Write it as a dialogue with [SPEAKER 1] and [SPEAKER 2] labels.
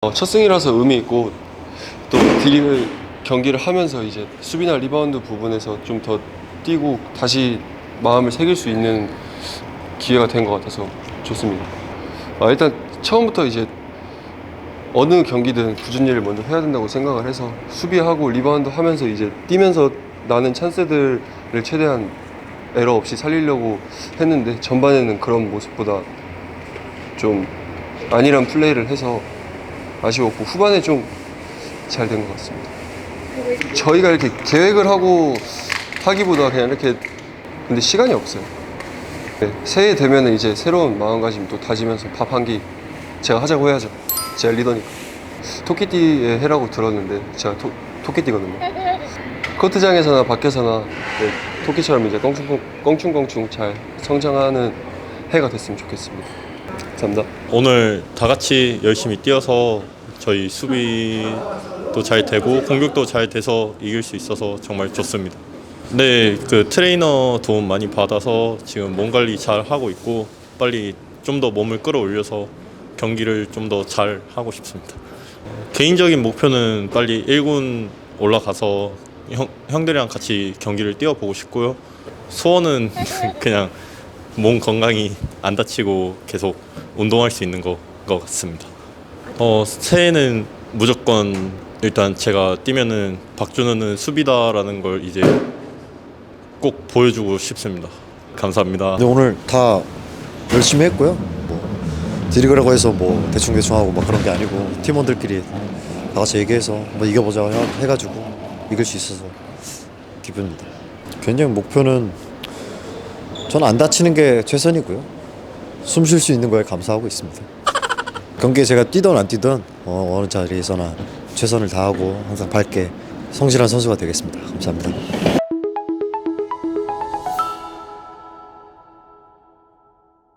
[SPEAKER 1] 어, 첫 승이라서 의미 있고 또 드림을 경기를 하면서 이제 수비나 리바운드 부분에서 좀 더 뛰고 다시 마음을 새길 수 있는 기회가 된 것 같아서 좋습니다. 아, 일단 처음부터 이제 어느 경기든 굳은 일을 먼저 해야 된다고 생각을 해서 수비하고 리바운드 하면서 이제 뛰면서 나는 찬스들을 최대한 에러 없이 살리려고 했는데 전반에는 그런 모습보다 좀 아니란 플레이를 해서 아쉬웠고 후반에 좀 잘 된 것 같습니다. 저희가 이렇게 계획을 하고 하기보다 그냥 이렇게 근데 시간이 없어요. 네, 새해 되면은 이제 새로운 마음가짐 또 다지면서 밥 한 끼 제가 하자고 해야죠. 제가 리더니까. 토끼띠의 해라고 들었는데 제가 토, 토끼띠거든요. 코트장에서나 밖에서나 네, 토끼처럼 이제 껑충, 껑충껑충 잘 성장하는 해가 됐으면 좋겠습니다. 감사합니다.
[SPEAKER 2] 오늘 다 같이 열심히 뛰어서 저희 수비도 잘 되고 공격도 잘 돼서 이길 수 있어서 정말 좋습니다. 네, 그 트레이너 도움 많이 받아서 지금 몸 관리 잘 하고 있고 빨리 좀 더 몸을 끌어올려서 경기를 좀 더 잘 하고 싶습니다. 개인적인 목표는 빨리 1군 올라가서 형, 형들이랑 같이 경기를 뛰어보고 싶고요. 소원은 그냥 몸 건강히 안 다치고 계속 운동할 수 있는 것, 것 같습니다. 어, 새해는 무조건 일단 제가 뛰면은 박준호는 수비다라는 걸 이제 꼭 보여주고 싶습니다. 감사합니다.
[SPEAKER 3] 근데 오늘 다 열심히 했고요. 뭐 디리그라고 해서 뭐 대충 대충 하고 막 그런 게 아니고 팀원들끼리 다 같이 얘기해서 뭐 이겨보자 해- 해가지고 이길 수 있어서 기쁩니다. 굉장히 목표는 저는 안 다치는 게 최선이고요. 숨 쉴 수 있는 거에 감사하고 있습니다. 경기에 제가 뛰던 안 뛰던 어, 어느 자리에서나 최선을 다하고 항상 밝게 성실한 선수가 되겠습니다. 감사합니다.